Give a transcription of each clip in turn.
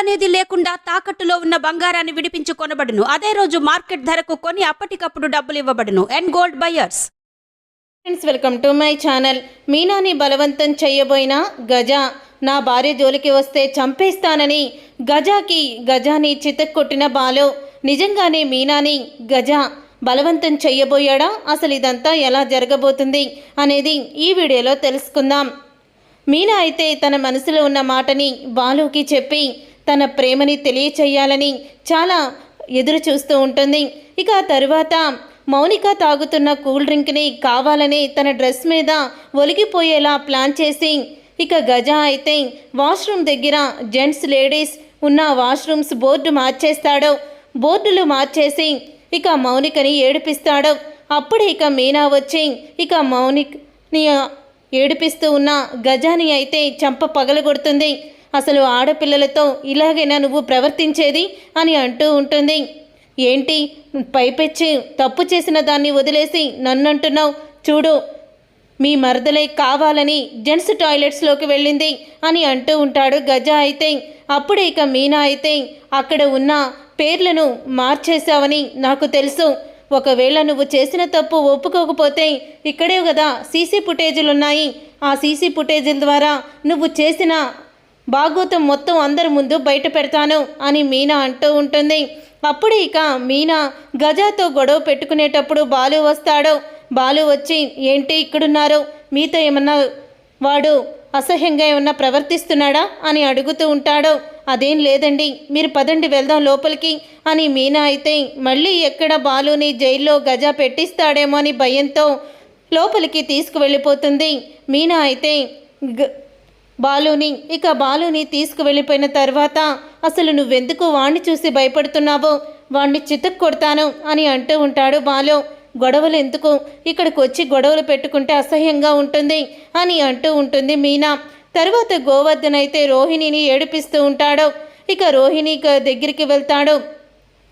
అనేది లేకుండా తాకట్టులో ఉన్న బంగారాన్ని విడిపించి కొనబడును అదే రోజు మార్కెట్ ధరకు కొని అప్పటికప్పుడు డబ్బులు ఇవ్వబడును. And gold buyers friends welcome to my channel మీనాని బలవంతం చేయబోయిన గజ నా భార్య జోలికి వస్తే చంపేస్తానని గజాకి గజాని చితక్కొట్టిన బాలు. నిజంగానే మీనాని గజ బలవంతం చెయ్యబోయాడా అసలు ఇదంతా ఎలా జరగబోతుంది అనేది ఈ వీడియోలో తెలుసుకుందాం. మీనా అయితే తన మనసులో ఉన్న మాటని బాలుకి చెప్పి తన ప్రేమని తెలియచేయాలని చాలా ఎదురు చూస్తూ ఉంటుంది. ఇక తరువాత మౌనిక తాగుతున్న కూల్ డ్రింక్ని కావాలని తన డ్రెస్ మీద ఒలిగిపోయేలా ప్లాన్ చేసి ఇక గజ అయితే వాష్రూమ్ దగ్గర జెంట్స్ లేడీస్ ఉన్న వాష్రూమ్స్ బోర్డు మార్చేస్తాడు. బోర్డులు మార్చేసి ఇక మౌనికని ఏడిపిస్తాడు. అప్పుడు ఇక మీనా వచ్చి ఇక మౌనిక్ని ఏడిపిస్తూ ఉన్న గజాని అయితే చంప పగలగొడుతుంది. అసలు ఆడపిల్లలతో ఇలాగైనా నువ్వు ప్రవర్తించేది? అని అంటూ ఉంటుంది. ఏంటి? పైపెచ్చి తప్పు చేసిన దాన్ని వదిలేసి నన్ను అంటున్నావు చూడు మీ మరదలే కావాలని జెంట్స్ టాయిలెట్స్లోకి వెళ్ళింది అని అంటూ ఉంటాడు గజ అయితే. అప్పుడే ఇక మీనా అయితే అక్కడ ఉన్న పేర్లను మార్చేశావని నాకు తెలుసు. ఒకవేళ నువ్వు చేసిన తప్పు ఒప్పుకోకపోతే ఇక్కడే కదా సీసీ ఫుటేజీలు ఉన్నాయి ఆ సీసీ ఫుటేజీల ద్వారా నువ్వు చేసిన భాగవతం మొత్తం అందరి ముందు బయట పెడతాను అని మీనా అంటూ ఉంటుంది. అప్పుడు ఇక మీనా గజాతో గొడవ పెట్టుకునేటప్పుడు బాలు వస్తాడు. బాలు వచ్చి ఏంటి ఇక్కడున్నారు? మీతో ఏమన్నా వాడు అసహ్యంగా ఏమన్నా ప్రవర్తిస్తున్నాడా? అని అడుగుతూ ఉంటాడు. అదేం లేదండి మీరు పదండి వెళ్దాం లోపలికి అని మీనా అయితే మళ్ళీ ఎక్కడ బాలుని జైల్లో గజా పెట్టిస్తాడేమో అని భయంతో లోపలికి తీసుకువెళ్ళిపోతుంది. మీనా అయితే గ- బాలుని ఇక బాలుని తీసుకువెళ్ళిపోయిన తర్వాత అసలు నువ్వెందుకు వాణ్ణి చూసి భయపడుతున్నావో? వాణ్ణి చితక్ కొడతాను అని అంటూ ఉంటాడు బాలు. గొడవలు ఎందుకు? ఇక్కడికి వచ్చి గొడవలు పెట్టుకుంటే అసహ్యంగా ఉంటుంది అని అంటూ ఉంటుంది మీనా. తర్వాత గోవర్ధన్ అయితే రోహిణిని ఏడిపిస్తూ ఉంటాడు. ఇక రోహిణి దగ్గరికి వెళ్తాడు.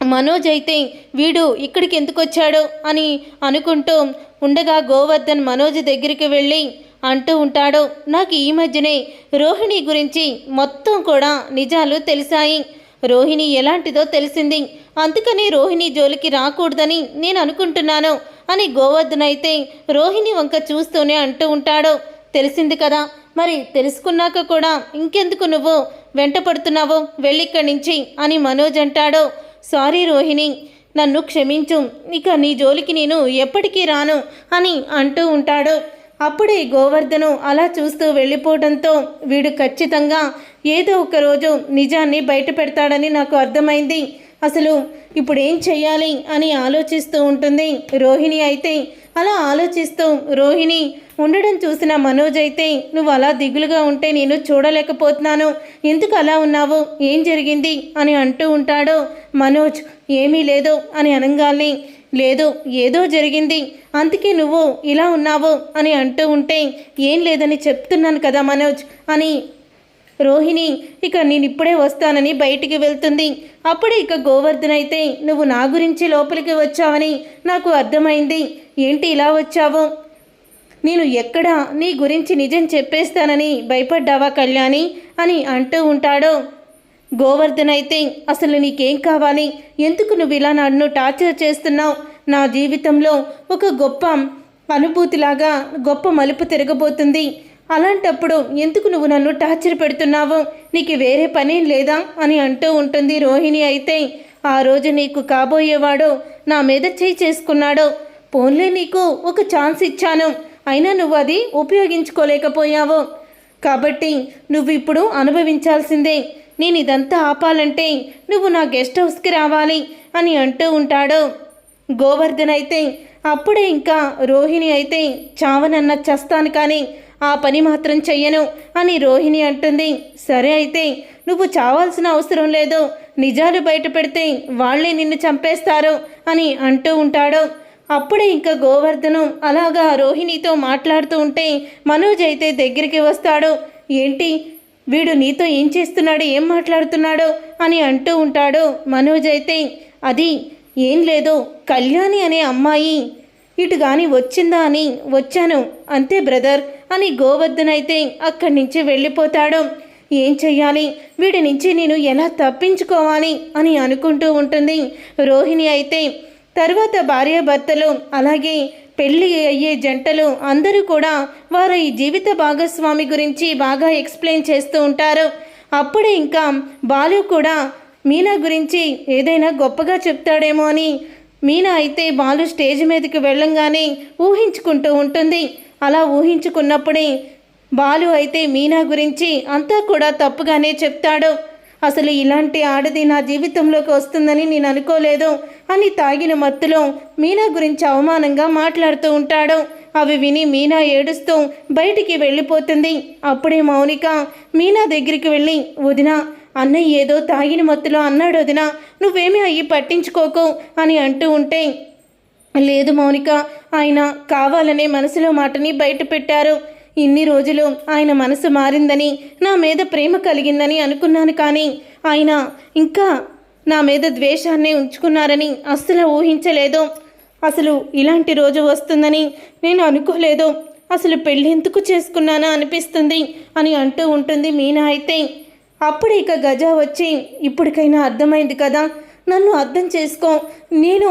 మనోజ్ అయితే వీడు ఇక్కడికి ఎందుకు వచ్చాడు అని అనుకుంటూ ఉండగా గోవర్ధన్ మనోజ్ దగ్గరికి వెళ్ళి అంటూ ఉంటాడు. నాకు ఈ మధ్యనే రోహిణి గురించి మొత్తం కూడా నిజాలు తెలిసాయి. రోహిణి ఎలాంటిదో తెలిసింది. అందుకని రోహిణి జోలికి రాకూడదని నేను అనుకుంటున్నాను అని గోవర్ధనైతే రోహిణి వంక చూస్తూనే అంటూ ఉంటాడు. తెలిసింది కదా. మరి తెలుసుకున్నాక కూడా ఇంకెందుకు నువ్వు? వెంట పడుతున్నావు? వెళ్ళిక్కడి నుంచి అని మనోజ్ అంటాడు. సారీ రోహిణి నన్ను క్షమించు. ఇక నీ జోలికి నేను ఎప్పటికీ రాను అని అంటూ ఉంటాడు. అప్పుడే గోవర్ధను అలా చూస్తూ వెళ్ళిపోవడంతో వీడు ఖచ్చితంగా ఏదో ఒక రోజు నిజాన్ని బయట పెడతాడని నాకు అర్థమైంది. అసలు ఇప్పుడు ఏం చేయాలి అని ఆలోచిస్తూ ఉంటుంది రోహిణి అయితే. అలా ఆలోచిస్తూ రోహిణి ఉండడం చూసిన మనోజ్ అయితే నువ్వు అలా దిగులుగా ఉంటే నేను చూడలేకపోతున్నాను. ఎందుకు అలా ఉన్నావు? ఏం జరిగింది? అని అంటూ ఉంటాడు మనోజ్. ఏమీ లేదు అని అనగానే లేదు ఏదో జరిగింది. అందుకే నువ్వు ఇలా ఉన్నావు అని అంటూ ఉంటే ఏం లేదని చెప్తున్నాను కదా మనోజ్ అని. రోహిణి ఇక నేను ఇప్పుడే వస్తానని బయటికి వెళ్తుంది. అప్పుడే ఇక గోవర్ధన్ అయితే నువ్వు నా గురించి లోపలికి వచ్చావని నాకు అర్థమైంది. ఏంటి ఇలా వచ్చావు? నేను ఎక్కడ? నీ గురించి నిజం చెప్పేస్తానని భయపడ్డావా కళ్యాణి? అని అంటూ ఉంటాడో. గోవర్ధన్ అయితే అసలు నీకేం కావాలి? ఎందుకు నువ్వు ఇలా నన్ను టార్చర్ చేస్తున్నావు? నా జీవితంలో ఒక గొప్ప అనుభూతిలాగా గొప్ప మలుపు తిరగబోతుంది. అలాంటప్పుడు ఎందుకు నువ్వు నన్ను టార్చర్ పెడుతున్నావు? నీకు వేరే పని లేదా? అని అంటూ ఉంటుంది రోహిణి అయితే. ఆ రోజు నీకు కాబోయేవాడు నా మీద చేయి చేసుకున్నాడు. పోన్లే నీకు ఒక ఛాన్స్ ఇచ్చాను. అయినా నువ్వు అది ఉపయోగించుకోలేకపోయావు. కాబట్టి నువ్వు ఇప్పుడు అనుభవించాల్సిందే. నేను ఇదంతా ఆపాలంటే నువ్వు నా గెస్ట్ హౌస్కి రావాలి అని అంటూ ఉంటాడు. గోవర్ధన్ అయితే అప్పుడే ఇంకా రోహిణి అయితే చావనన్న చస్తాను కానీ ఆ పని మాత్రం చెయ్యను అని రోహిణి అంటుంది. సరే అయితే నువ్వు చావాల్సిన అవసరం లేదు. నిజాలు బయట పెడితే వాళ్ళే నిన్ను చంపేస్తారు అని అంటూ ఉంటాడు. అప్పుడే ఇంకా గోవర్ధను అలాగా రోహిణితో మాట్లాడుతూ ఉంటే మనోజ్ అయితే దగ్గరికి వస్తాడు. ఏంటి వీడు నీతో ఏం చేస్తున్నాడు ఏం మాట్లాడుతున్నాడో అని అంటూ ఉంటాడు మనోజ్ అయితే. అది ఏం లేదు కళ్యాణి అనే అమ్మాయి. ఇటు కానీ వచ్చిందా అని వచ్చాను అంతే బ్రదర్ అని గోవర్ధనైతే అక్కడి నుంచి వెళ్ళిపోతాడు. ఏం చెయ్యాలి వీడి నుంచి నేను ఎలా తప్పించుకోవాలి అని అనుకుంటూ ఉంటుంది. రోహిణి అయితే తర్వాత భార్యాభర్తలు అలాగే పెళ్ళి అయ్యే జంటలు అందరూ కూడా వారి ఈ జీవిత భాగస్వామి గురించి బాగా ఎక్స్ప్లెయిన్ చేస్తూ ఉంటారు. అప్పుడే ఇంకా బాలు కూడా మీనా గురించి ఏదైనా గొప్పగా చెప్తాడేమో అని. మీనా అయితే బాలు స్టేజ్ మీదకి వెళ్ళంగానే ఊహించుకుంటూ ఉంటుంది. అలా ఊహించుకున్నప్పుడే బాలు అయితే మీనా గురించి అంతా కూడా తప్పుగానే చెప్తాడు. అసలు ఇలాంటి ఆడది నా జీవితంలోకి వస్తుందని నేను అనుకోలేదు అని తాగిన మత్తులో మీనా గురించి అవమానంగా మాట్లాడుతూ ఉంటాడు. అవి విని మీనా ఏడుస్తూ బయటికి వెళ్ళిపోతుంది. అప్పుడే మౌనిక మీనా దగ్గరికి వెళ్ళి వదిన అన్నయ్య ఏదో తాగిన మత్తులో అన్నాడు వదిన నువ్వేమీ అయ్యి పట్టించుకోకు అని అంటూ ఉంటే లేదు మౌనిక ఆయన కావాలనే మనసులో మాటని బయట పెట్టారు ఇన్ని రోజులు ఆయన మనసు మారిందని నా మీద ప్రేమ కలిగిందని అనుకున్నాను కానీ ఆయన ఇంకా నా మీద ద్వేషాన్నే ఉంచుకున్నారని అస్సలు ఊహించలేదు. అసలు ఇలాంటి రోజు వస్తుందని నేను అనుకోలేదు. అసలు పెళ్ళి ఎందుకు చేసుకున్నానా అనిపిస్తుంది అని అంటూ ఉంటుంది మీనా అయితే. అప్పుడు ఇక గజ వచ్చి ఇప్పటికైనా అర్థమైంది కదా నన్ను అర్థం చేసుకో నేను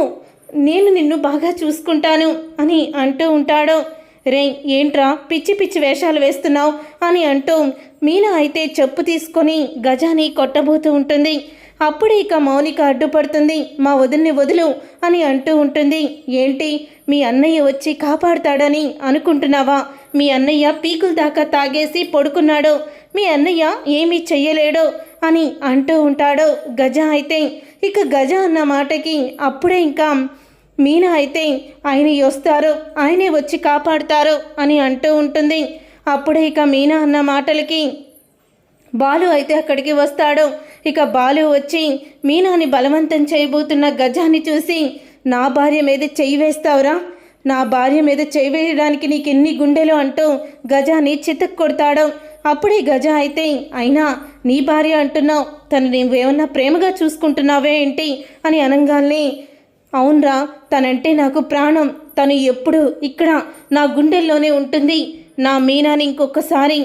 నేను నిన్ను బాగా చూసుకుంటాను అని అంటూ ఉంటాడు. రే ఏంట్రా పిచ్చి పిచ్చి వేషాలు వేస్తున్నావు అని అంటూ మీనా అయితే చెప్పు తీసుకొని గజాని కొట్టబోతూ ఉంటుంది. అప్పుడే ఇక మౌనిక అడ్డుపడుతుంది. మా వదిలిని వదులు అని అంటూ ఉంటుంది. ఏంటి? మీ అన్నయ్య వచ్చి కాపాడుతాడని అనుకుంటున్నావా? మీ అన్నయ్య పీకుల దాకా తాగేసి పడుకున్నాడు. మీ అన్నయ్య ఏమీ చెయ్యలేడు అని అంటూ ఉంటాడు గజ అయితే. ఇక గజ అన్న మాటకి అప్పుడే ఇంకా మీనా అయితే ఆయన వస్తారు ఆయనే వచ్చి కాపాడుతారు అని అంటూ ఉంటుంది. అప్పుడే ఇక మీనా అన్న మాటలకి బాలు అయితే అక్కడికి వస్తాడు. ఇక బాలు వచ్చి మీనాని బలవంతం చేయబోతున్న గజాన్ని చూసి నా భార్య మీద చెయ్యి వేస్తావురా? నా భార్య మీద చెయ్యి వేయడానికి నీకు ఎన్ని గుండెలు అంటూ గజాని చితక్ కొడతాడు అప్పుడే గజ అయితే అయినా నీ భార్య అంటున్నావు తను నువ్వేమన్నా ప్రేమగా చూసుకుంటున్నావే ఏంటి? అని అనగానే అవునరా తనంటే నాకు ప్రాణం. తను ఎప్పుడు ఇక్కడ నా గుండెల్లోనే ఉంటుంది. నా మీనాని ఇంకొకసారి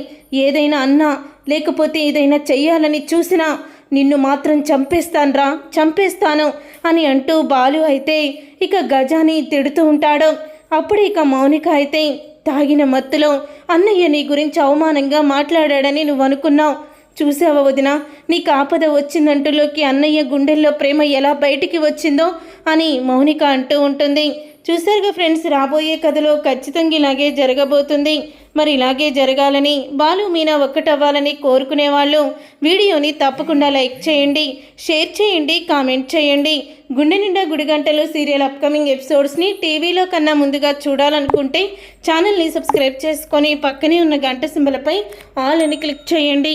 ఏదైనా అన్నా లేకపోతే ఏదైనా చెయ్యాలని చూసినా నిన్ను మాత్రం చంపేస్తాన్రా చంపేస్తాను అని అంటూ బాలు అయితే ఇక గజాని తిడుతూ ఉంటాడు. అప్పుడు ఇక మౌనిక అయితే తాగిన మత్తులో అన్నయ్య నీ గురించి అవమానంగా మాట్లాడాడని నువ్వు అనుకున్నావు చూసావా వదిన? నీకు ఆపద వచ్చిందంటులోకి అన్నయ్య గుండెల్లో ప్రేమ ఎలా బయటికి వచ్చిందో అని మౌనిక అంటూ ఉంటుంది. చూశారుగా ఫ్రెండ్స్ రాబోయే కథలో ఖచ్చితంగా ఇలాగే జరగబోతుంది. మరి ఇలాగే జరగాలని బాలు మీనా ఒక్కటవ్వాలని కోరుకునే వాళ్ళు వీడియోని తప్పకుండా లైక్ చేయండి షేర్ చేయండి కామెంట్ చేయండి. గుండె నిండా గుడిగంటలు సీరియల్ అప్కమింగ్ ఎపిసోడ్స్ని టీవీలో కన్నా ముందుగా చూడాలనుకుంటే ఛానల్ని సబ్స్క్రైబ్ చేసుకొని పక్కనే ఉన్న గంట సింబలపై ఆల్ అని క్లిక్ చేయండి.